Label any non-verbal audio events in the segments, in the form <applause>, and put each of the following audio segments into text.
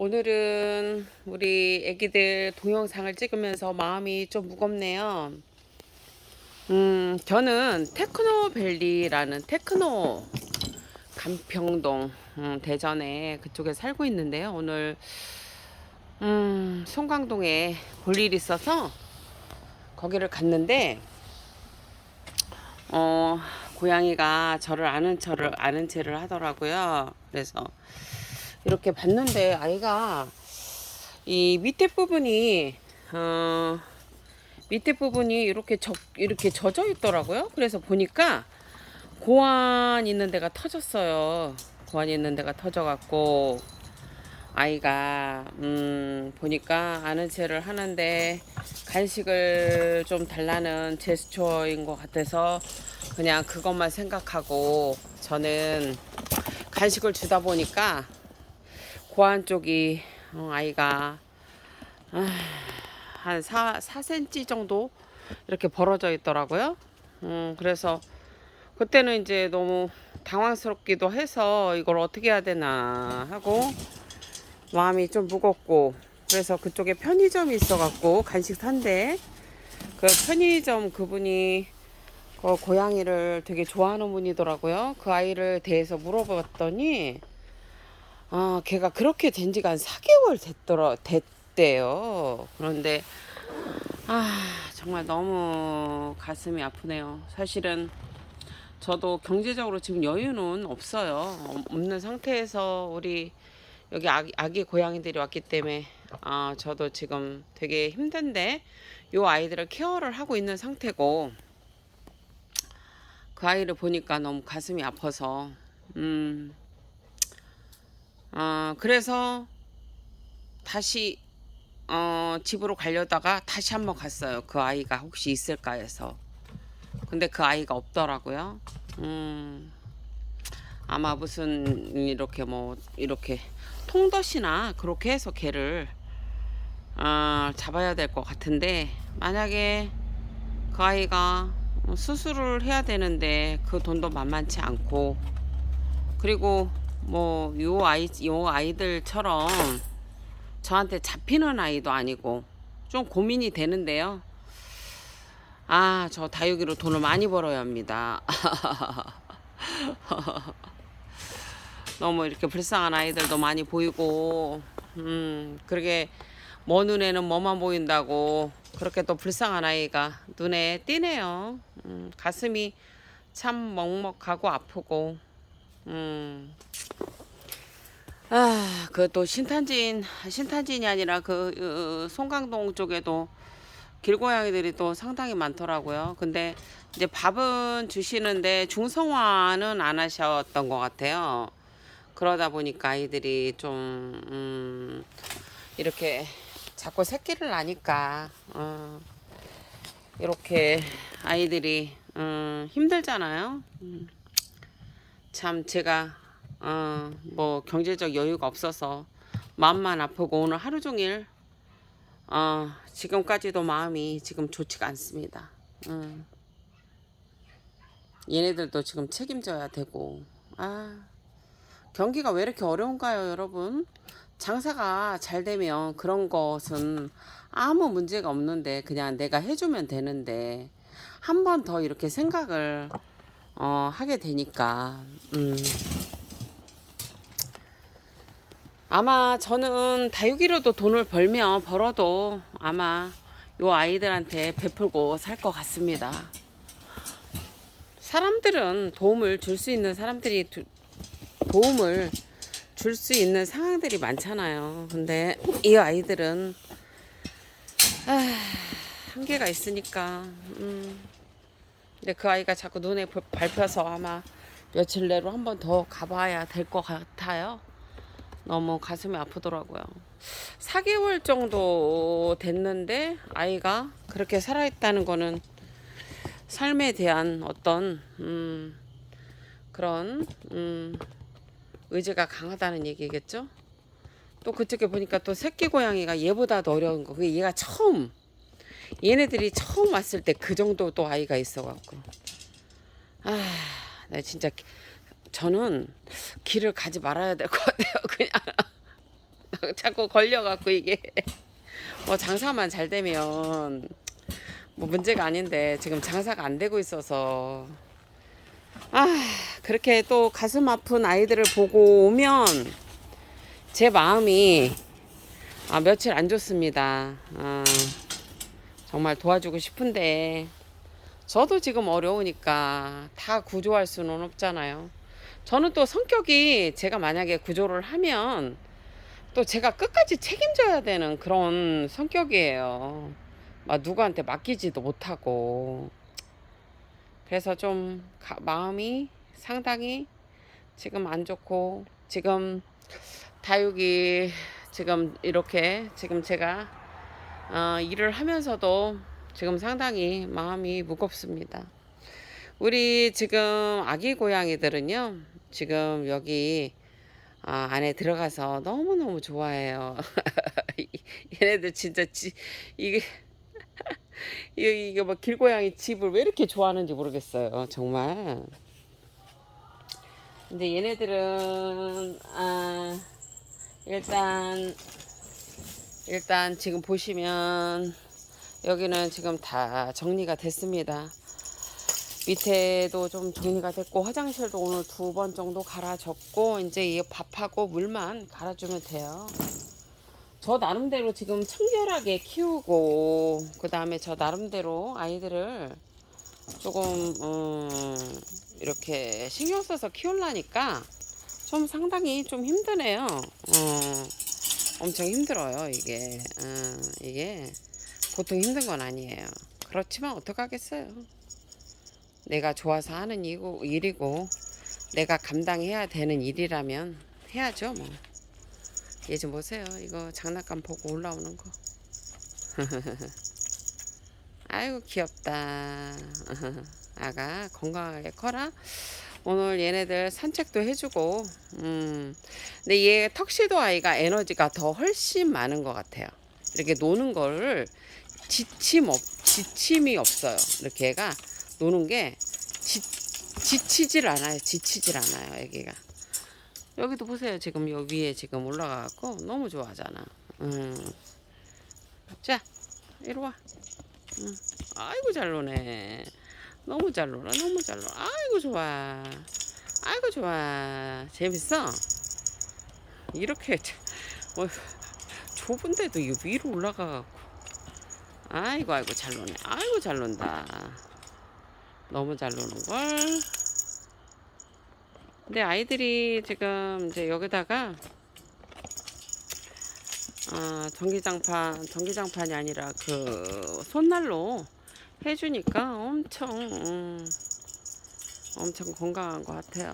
오늘은 우리 애기들 동영상을 찍으면서 마음이 좀 무겁네요. 음, 저는 테크노밸리라는 테크노 간평동 음, 대전에 그쪽에 살고 있는데요. 오늘 음, 송강동에 볼 일이 있어서 거기를 갔는데 어, 고양이가 저를 아는 척을 아는 채를 하더라고요. 그래서 이렇게 봤는데 아이가 이 밑에 부분이 어 밑에 부분이 이렇게 적 이렇게 젖어 있더라고요. 그래서 보니까 고안 있는 데가 터졌어요. 고안 있는 데가 터져 갖고 아이가 음 보니까 아는 체를 하는데 간식을 좀 달라는 제스처인 것 같아서 그냥 그것만 생각하고 저는 간식을 주다 보니까 고안 쪽이 어, 아이가 아, 한 4, 4cm 정도 이렇게 벌어져 있더라고요. 음, 그래서 그때는 이제 너무 당황스럽기도 해서 이걸 어떻게 해야 되나 하고 마음이 좀 무겁고 그래서 그쪽에 편의점이 있어갖고 간식 산대 그 편의점 그분이 그 고양이를 되게 좋아하는 분이더라고요. 그 아이를 대해서 물어봤더니 아, 걔가 그렇게 된 지가 한 4개월 됐더라, 됐대요. 그런데, 아, 정말 너무 가슴이 아프네요. 사실은 저도 경제적으로 지금 여유는 없어요. 어- 없는 상태에서 우리 여기 아기, 아기 고양이들이 왔기 때문에, 아, 저도 지금 되게 힘든데, 요 아이들을 케어를 하고 있는 상태고, 그 아이를 보니까 너무 가슴이 아파서, 음, 어, 그래서 다시 어, 집으로 가려다가 다시 한번 갔어요. 그 아이가 혹시 있을까 해서. 근데 그 아이가 없더라고요. 음, 아마 무슨 이렇게 뭐 이렇게 통덧이나 그렇게 해서 걔를 어, 잡아야 될 것 같은데 만약에 그 아이가 수술을 해야 되는데 그 돈도 만만치 않고 그리고 뭐 요 아이 요 아이들처럼 저한테 잡히는 아이도 아니고 좀 고민이 되는데요. 아, 저 다육이로 돈을 많이 벌어야 합니다. <laughs> 너무 이렇게 불쌍한 아이들도 많이 보이고, 음, 그러게 뭐 눈에는 뭐만 보인다고 그렇게 또 불쌍한 아이가 눈에 띄네요. 음, 가슴이 참 먹먹하고 아프고, 음. 아, 그 또 신탄진, 신탄진이 아니라 그 어, 송강동 쪽에도 길고양이들이 또 상당히 많더라고요. 근데 이제 밥은 주시는데 중성화는 안 하셨던 것 같아요. 그러다 보니까 아이들이 좀, 음, 이렇게 자꾸 새끼를 나니까, 어, 이렇게 아이들이, 음, 힘들잖아요. 음, 참 제가 어, 뭐 경제적 여유가 없어서 마음만 아프고 오늘 하루 종일 어, 지금까지도 마음이 지금 좋지가 않습니다. 음. 얘네들도 지금 책임져야 되고 아 경기가 왜 이렇게 어려운가요, 여러분? 장사가 잘 되면 그런 것은 아무 문제가 없는데 그냥 내가 해주면 되는데 한 번 더 이렇게 생각을 어, 하게 되니까 음. 아마 저는 다육이로도 돈을 벌면 벌어도 아마 요 아이들한테 베풀고 살 것 같습니다. 사람들은 도움을 줄 수 있는 사람들이 두- 도움을 줄 수 있는 상황들이 많잖아요. 근데 이 아이들은 아, 한계가 있으니까. 음. 근데 그 아이가 자꾸 눈에 볼- 밟혀서 아마 며칠 내로 한 번 더 가봐야 될 것 같아요. 너무 가슴이 아프더라고요. 4개월 정도 됐는데 아이가 그렇게 살아있다는 거는 삶에 대한 어떤 음, 그런 음, 의지가 강하다는 얘기겠죠. 또 그쪽에 보니까 또 새끼 고양이가 얘보다 더 어려운 거. 그게 얘가 처음 얘네들이 처음 왔을 때 그 정도 또 아이가 있어갖고 아, 나 진짜 저는 길을 가지 말아야 될 것 같아요. 그냥 <laughs> 자꾸 걸려갖고 이게 뭐 장사만 잘 되면 뭐 문제가 아닌데 지금 장사가 안 되고 있어서 아 그렇게 또 가슴 아픈 아이들을 보고 오면 제 마음이 아, 며칠 안 좋습니다. 아, 정말 도와주고 싶은데 저도 지금 어려우니까 다 구조할 수는 없잖아요. 저는 또 성격이 제가 만약에 구조를 하면 또 제가 끝까지 책임져야 되는 그런 성격이에요. 막 누구한테 맡기지도 못하고. 그래서 좀 가- 마음이 상당히 지금 안 좋고 지금 다육이 지금 이렇게 지금 제가 어, 일을 하면서도 지금 상당히 마음이 무겁습니다. 우리 지금 아기 고양이들은요, 지금 여기 아, 안에 들어가서 너무너무 좋아해요. <laughs> 얘네들 진짜 지, 이게, <laughs> 이게, 이게 뭐 길고양이 집을 왜 이렇게 좋아하는지 모르겠어요. 정말. 근데 얘네들은, 아, 일단, 일단 지금 보시면 여기는 지금 다 정리가 됐습니다. 밑에도 좀 정리가 됐고 화장실도 오늘 두 번 정도 갈아줬고 이제 이 밥하고 물만 갈아주면 돼요. 저 나름대로 지금 청결하게 키우고 그 다음에 저 나름대로 아이들을 조금 음, 이렇게 신경 써서 키우려니까 좀 상당히 좀 힘드네요. 어, 엄청 힘들어요 이게 어, 이게 보통 힘든 건 아니에요. 그렇지만 어떡하겠어요. 내가 좋아서 하는 이고, 일이고 내가 감당해야 되는 일이라면 해야죠 뭐. 얘 좀 보세요. 이거 장난감 보고 올라오는 거. <laughs> 아이고 귀엽다. <laughs> 아가 건강하게 커라. 오늘 얘네들 산책도 해주고, 음, 근데 얘 턱시도 아이가 에너지가 더 훨씬 많은 것 같아요. 이렇게 노는 거를 지침 없, 지침이 없어요. 이렇게 얘가 노는 게 지, 지치질 않아요. 지치질 않아요. 여기가. 여기도 보세요. 지금 여기 위에 지금 올라가고 너무 좋아하잖아. 음. 자, 이리 와. 음. 아이고 잘 노네. 너무 잘 놀아. 너무 잘 놀아. 아이고 좋아. 아이고 좋아. 재밌어? 이렇게 뭐 좁은데도 이 위로 올라가갖고. 아이고 아이고 잘 노네. 아이고 잘 논다. 너무 잘 노는 걸. 근데 아이들이 지금 이제 여기다가 아, 전기장판, 전기장판이 아니라 그 손난로 해주니까 엄청 음, 엄청 건강한 것 같아요.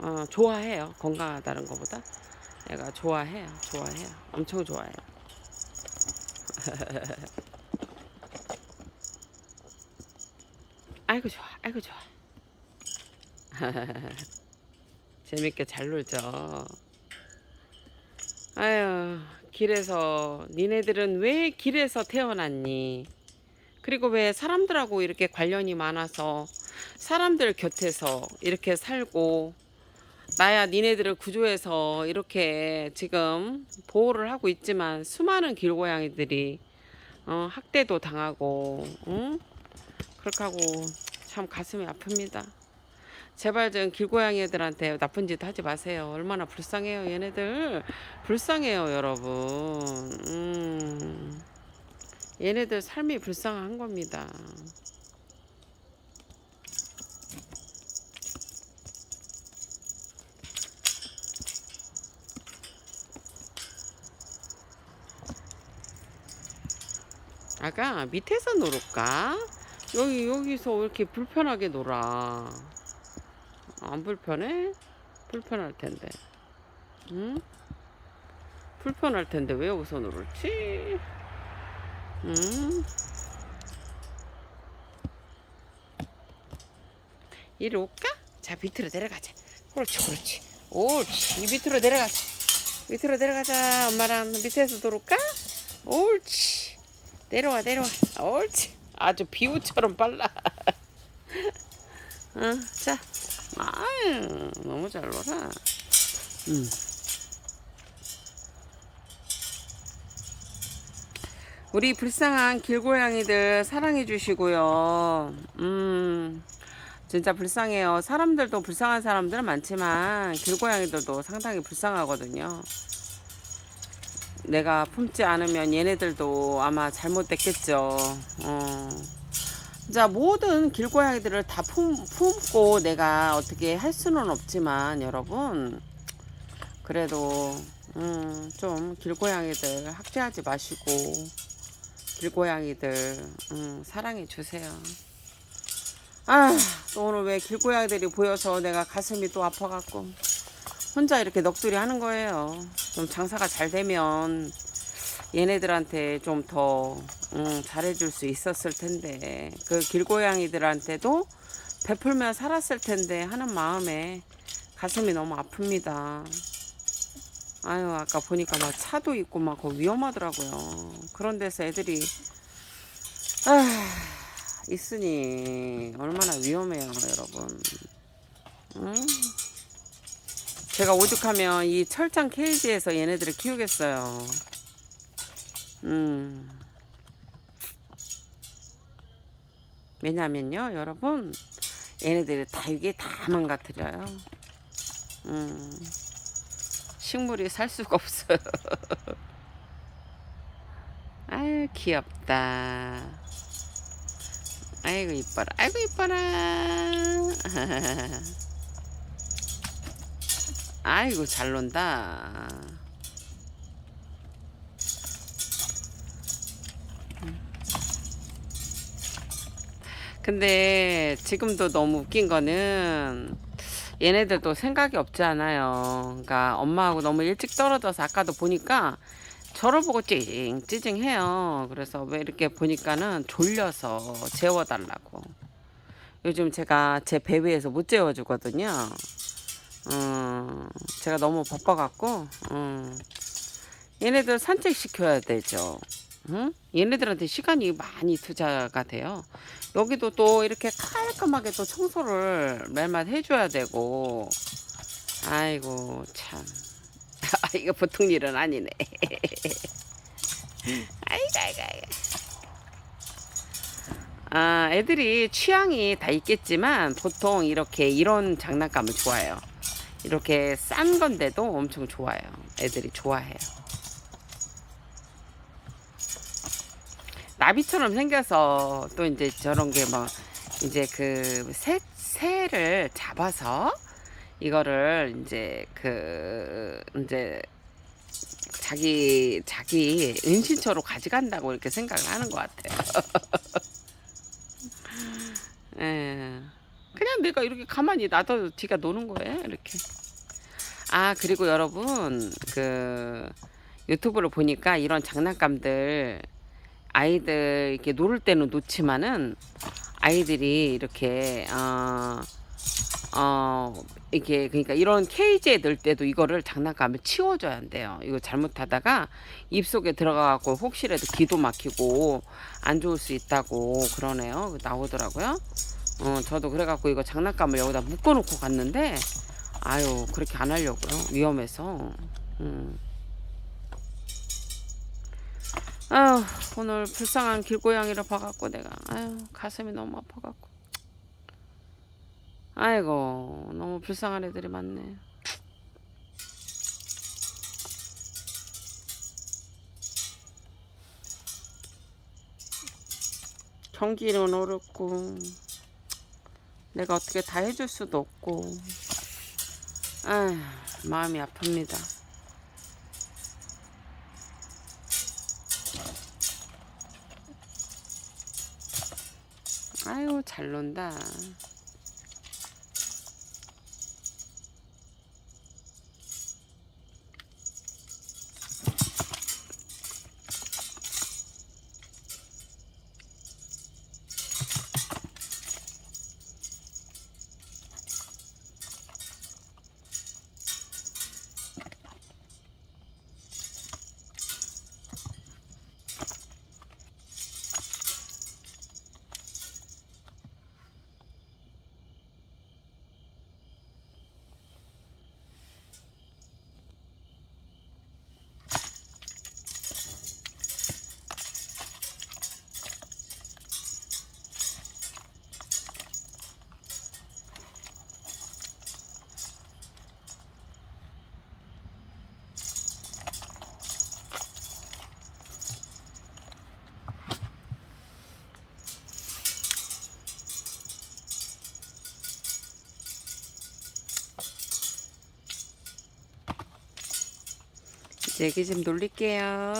어, 좋아해요. 건강하다는 것보다 내가 좋아해요. 좋아해요. 엄청 좋아해요. <laughs> 아이고 좋아, 아이고 좋아. <laughs> 재밌게 잘 놀죠. 아유, 길에서 니네들은 왜 길에서 태어났니? 그리고 왜 사람들하고 이렇게 관련이 많아서 사람들 곁에서 이렇게 살고 나야 니네들을 구조해서 이렇게 지금 보호를 하고 있지만 수많은 길고양이들이 어, 학대도 당하고 응? 그렇게 하고 참 가슴이 아픕니다. 제발 좀 길고양이 애들한테 나쁜 짓 하지 마세요. 얼마나 불쌍해요, 얘네들. 불쌍해요, 여러분. 음. 얘네들 삶이 불쌍한 겁니다. 아가 밑에서 놀을까? 여기 여기서 왜 이렇게 불편하게 놀아? 안 불편해? 불편할 텐데. 응? 불편할 텐데 왜 여기서 놀을지? 응? 이리 올까? 자 밑으로 내려가자. 그렇지 그렇지. 옳지. 이 밑으로 내려가자. 밑으로 내려가자. 엄마랑 밑에서 놀을까? 옳지. 내려와 내려와. 옳지. 아주 비우처럼 빨라. <laughs> 응, 자, 아유, 너무 잘 놀아. 음. 우리 불쌍한 길고양이들 사랑해 주시고요. 음, 진짜 불쌍해요. 사람들도 불쌍한 사람들은 많지만 길고양이들도 상당히 불쌍하거든요. 내가 품지 않으면 얘네들도 아마 잘못됐겠죠. 어. 자, 모든 길고양이들을 다 품, 품고 내가 어떻게 할 수는 없지만 여러분 그래도 음, 좀 길고양이들 학대하지 마시고 길고양이들 음, 사랑해 주세요. 아, 또 오늘 왜 길고양이들이 보여서 내가 가슴이 또 아파갖고 혼자 이렇게 넋두리 하는 거예요. 좀 장사가 잘 되면 얘네들한테 좀더 음, 잘해줄 수 있었을 텐데 그 길고양이들한테도 베풀며 살았을 텐데 하는 마음에 가슴이 너무 아픕니다. 아유 아까 보니까 막 차도 있고 막 위험하더라고요. 그런 데서 애들이 아 있으니 얼마나 위험해요 여러분. 음? 제가 오죽하면 이 철장 케이지에서 얘네들을 키우겠어요. 음. 왜냐면요, 여러분, 얘네들이 다 이게 다 망가뜨려요. 음. 식물이 살 수가 없어요. <laughs> 아유, 귀엽다. 아이고, 이뻐라. 아이고, 이뻐라. <laughs> 아이고, 잘 논다. 근데 지금도 너무 웃긴 거는 얘네들도 생각이 없지 않아요. 그러니까 엄마하고 너무 일찍 떨어져서 아까도 보니까 저를 보고 찡찡 해요. 그래서 왜 이렇게 보니까는 졸려서 재워달라고. 요즘 제가 제 배 위에서 못 재워주거든요. 음, 제가 너무 바빠갖고, 음, 얘네들 산책시켜야 되죠. 응? 얘네들한테 시간이 많이 투자가 돼요. 여기도 또 이렇게 깔끔하게 또 청소를 매일마다 해줘야 되고, 아이고, 참. <laughs> 아, 이거 보통 일은 아니네. <laughs> 아이고, 아이고, 아이고. 아, 애들이 취향이 다 있겠지만, 보통 이렇게 이런 장난감을 좋아해요. 이렇게 싼 건데도 엄청 좋아요. 애들이 좋아해요. 나비처럼 생겨서 또 이제 저런 게뭐 이제 그 새, 새를 잡아서 이거를 이제 그 이제 자기 자기 은신처로 가져간다고 이렇게 생각을 하는 것 같아요. <laughs> 예. 그냥 내가 이렇게 가만히 놔둬도 뒤가 노는 거예요. 이렇게. 아 그리고 여러분 그 유튜브를 보니까 이런 장난감들 아이들 이렇게 놀을 때는 놓지만은 아이들이 이렇게 어, 어 이게 그러니까 이런 케이지에 넣을 때도 이거를 장난감을 치워줘야 한대요. 이거 잘못하다가 입속에 들어가갖고 혹시라도 기도 막히고 안 좋을 수 있다고 그러네요. 나오더라고요. 어 저도 그래갖고 이거 장난감을 여기다 묶어놓고 갔는데 아유 그렇게 안 하려고요. 위험해서. 음. 아휴 오늘 불쌍한 길고양이를 봐갖고 내가 아유 가슴이 너무 아파갖고 아이고 너무 불쌍한 애들이 많네 경기는 어렵고 내가 어떻게 다 해줄 수도 없고 아휴 마음이 아픕니다 아유 잘 논다. 얘기 좀 놀릴게요.